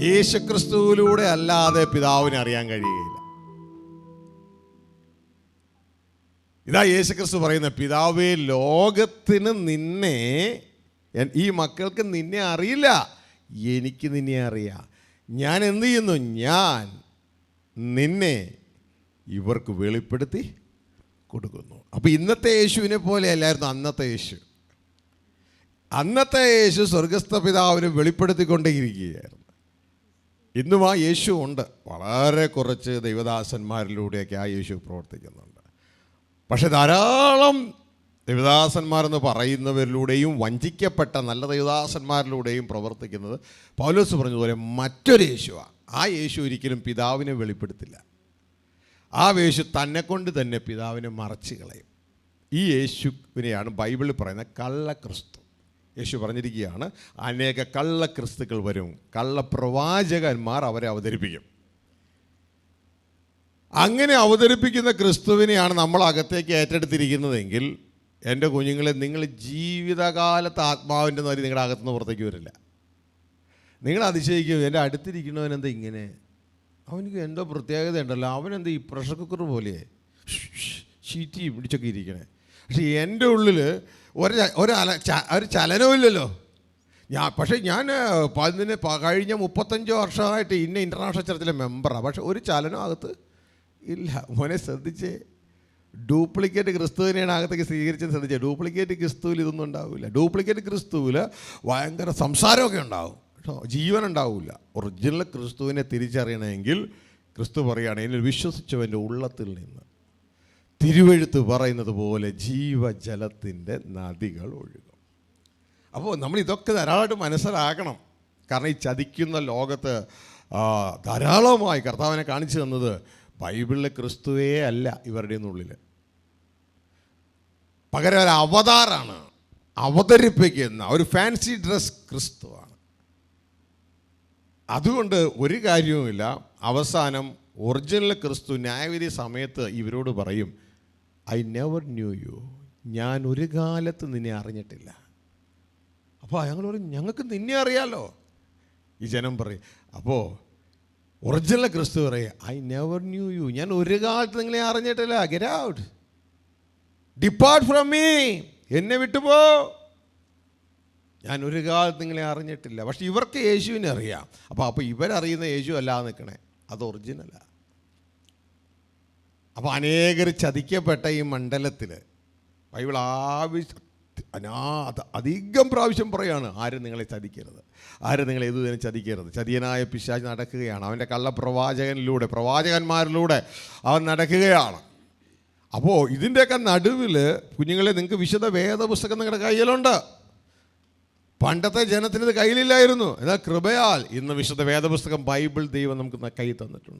യേശുക്രിസ്തുവിലൂടെ അല്ലാതെ പിതാവിനെ അറിയാൻ കഴിയുകയില്ല. ഇതാ യേശുക്രിസ്തു പറയുന്ന പിതാവേ ലോകത്തിന് നിന്നെ ഈ മക്കൾക്ക് നിന്നെ അറിയില്ല. എനിക്ക് നിന്നെ അറിയാം. ഞാൻ എന്ത് ചെയ്യുന്നു? ഞാൻ നിന്നെ ഇവർക്ക് വെളിപ്പെടുത്തി കൊടുക്കുന്നു. അപ്പോൾ ഇന്നത്തെ യേശുവിനെ പോലെ അല്ലായിരുന്നു അന്നത്തെ യേശു. അന്നത്തെ യേശു സ്വർഗസ്ഥ പിതാവിനെ വെളിപ്പെടുത്തിക്കൊണ്ടേയിരിക്കുകയായിരുന്നു. ഇന്നും ആ യേശു ഉണ്ട്. വളരെ കുറച്ച് ദൈവദാസന്മാരിലൂടെയൊക്കെ ആ യേശു പ്രവർത്തിക്കുന്നുണ്ട്. പക്ഷെ ധാരാളം ദൈവദാസന്മാരെന്ന് പറയുന്നവരിലൂടെയും വഞ്ചിക്കപ്പെട്ട നല്ല ദൈവദാസന്മാരിലൂടെയും പ്രവർത്തിക്കുന്നത് പൗലോസ് പറഞ്ഞതുപോലെ മറ്റൊരു യേശുവാണ് ആ യേശു ഒരിക്കലും പിതാവിനെ വെളിപ്പെടുത്തില്ല. ആ യേശു തന്നെ കൊണ്ട് തന്നെ പിതാവിനെ മറച്ചു കളയും. ഈ യേശുവിനെയാണ് ബൈബിളിൽ പറയുന്ന കള്ള ക്രിസ്തു യേശു പറഞ്ഞിരിക്കുകയാണ് അനേക കള്ള ക്രിസ്തുക്കൾ വരും. കള്ളപ്രവാചകന്മാർ അവരെ അവതരിപ്പിക്കും. അങ്ങനെ അവതരിപ്പിക്കുന്ന ക്രിസ്തുവിനെയാണ് നമ്മൾ അകത്തേക്ക് ഏറ്റെടുത്തിരിക്കുന്നതെങ്കിൽ എന്റെ കുഞ്ഞുങ്ങളെ നിങ്ങൾ ജീവിതകാലത്ത് ആത്മാവിന്റെ നരി നിങ്ങളുടെ അകത്തുനിന്ന് പുറത്തേക്ക് വരില്ല. നിങ്ങൾ അതിശയിക്കും എന്റെ അടുത്തിരിക്കുന്നവൻ എന്താ ഇങ്ങനെ? അവനിക്ക് എന്തോ പ്രത്യേകത ഉണ്ടല്ലോ. അവനെന്താ ഈ പ്രഷർ കുക്കർ പോലെ? ഷീറ്റി പിടിച്ചൊക്കെ ഇരിക്കണേ. പക്ഷേ എന്റെ ഉള്ളിൽ ഒരു ഒരു ചലനവുമില്ലല്ലോ ഞാൻ പക്ഷേ ഞാൻ പതിന് കഴിഞ്ഞ മുപ്പത്തഞ്ച് വർഷമായിട്ട് ഇന്ന ഇന്റർനാഷണൽ ചർച്ചിലെ മെമ്പറാണ് പക്ഷെ ഒരു ചലനം അകത്ത് ഇല്ല. മോനെ ശ്രദ്ധിച്ചേ. ഡ്യൂപ്ലിക്കേറ്റ് ക്രിസ്തുവിനെയാണ് അകത്തേക്ക് സ്വീകരിച്ചത് ശ്രദ്ധിച്ചത് ഡ്യൂപ്ലിക്കേറ്റ് ക്രിസ്തുവിൽ ഇതൊന്നും ഉണ്ടാവില്ല. ഡ്യൂപ്ലിക്കേറ്റ് ക്രിസ്തുവിൽ ഭയങ്കര സംസാരമൊക്കെ ഉണ്ടാവും. കേട്ടോ ജീവൻ ഉണ്ടാവില്ല. ഒറിജിനൽ ക്രിസ്തുവിനെ തിരിച്ചറിയണമെങ്കിൽ ക്രിസ്തു പറയുകയാണ് എന്നിൽ വിശ്വസിച്ചവന്റെ ഉള്ളത്തിൽ നിന്ന്. തിരുവഴുത്ത് പറയുന്നത് പോലെ ജീവജലത്തിന്റെ നദികൾ ഒഴുകും. അപ്പോൾ നമ്മൾ ഇതൊക്കെ ധാരാളമായിട്ട് മനസ്സിലാക്കണം. കാരണം ഈ ചതിക്കുന്ന ലോകത്ത് ധാരാളമായി കർത്താവിനെ കാണിച്ചു തന്നത് ബൈബിളിലെ ക്രിസ്തുവേ അല്ല ഇവരുടെ ഉള്ളിൽ. പകരം ഒരു അവതാറാണ് അവതരിപ്പിക്കുന്ന ഒരു ഫാൻസി ഡ്രസ് ക്രിസ്തുവാണ്. അതുകൊണ്ട് ഒരു കാര്യവുമില്ല. അവസാനം ഒറിജിനൽ ക്രിസ്തു ന്യായവിധി സമയത്ത് ഇവരോട് പറയും ഐ നെവർ ന്യൂ യു ഞാൻ ഒരു കാലത്ത് നിന്നെ അറിഞ്ഞിട്ടില്ല. അപ്പോൾ ഞങ്ങൾ പറയും ഞങ്ങൾക്ക് നിന്നെ അറിയാലോ? ഈ ജനം പറയും അപ്പോൾ ഒറിജിനൽ ക്രിസ്തു പറയും ഐ നെവർ ന്യൂ യു ഞാൻ ഒരു കാലത്ത് നിങ്ങളെ അറിഞ്ഞിട്ടില്ല. Get out depart from me എന്നെ വിട്ടുപോ. ഞാൻ ഒരു കാലത്ത് നിങ്ങളെ അറിഞ്ഞിട്ടില്ല. പക്ഷെ ഇവർക്ക് യേശുവിനെ അറിയാം. അപ്പോൾ അപ്പോൾ ഇവരറിയുന്ന യേശു അല്ലാതെ നിൽക്കണേ. അത് ഒറിജിനലാണ് അപ്പോൾ അനേകർ ചതിക്കപ്പെട്ട ഈ മണ്ഡലത്തിൽ ബൈബിൾ ആവശ്യം അനാഥ അധികം പ്രാവശ്യം പറയാണ് ആരും നിങ്ങളെ ചതിക്കരുത്. ആരും നിങ്ങളെ ഇതുതന്നെ ചതിക്കരുത്. ചതിയനായ പിശാജ് നടക്കുകയാണ്. അവന്റെ കള്ളപ്രവാചകനിലൂടെ പ്രവാചകന്മാരിലൂടെ അവൻ നടക്കുകയാണ്. അപ്പോൾ ഇതിന്റെയൊക്കെ നടുവിൽ കുഞ്ഞുങ്ങളെ നിങ്ങൾക്ക് വിശുദ്ധ വേദപുസ്തകം നിങ്ങളുടെ കയ്യിലുണ്ട്. പണ്ടത്തെ ജനത്തിന് ഇത് കയ്യിലില്ലായിരുന്നു. എന്നാൽ കൃപയാൽ ഇന്ന് വിശുദ്ധ വേദപുസ്തകം ബൈബിൾ ദൈവം നമുക്ക് കൈ തന്നിട്ടുണ്ട്.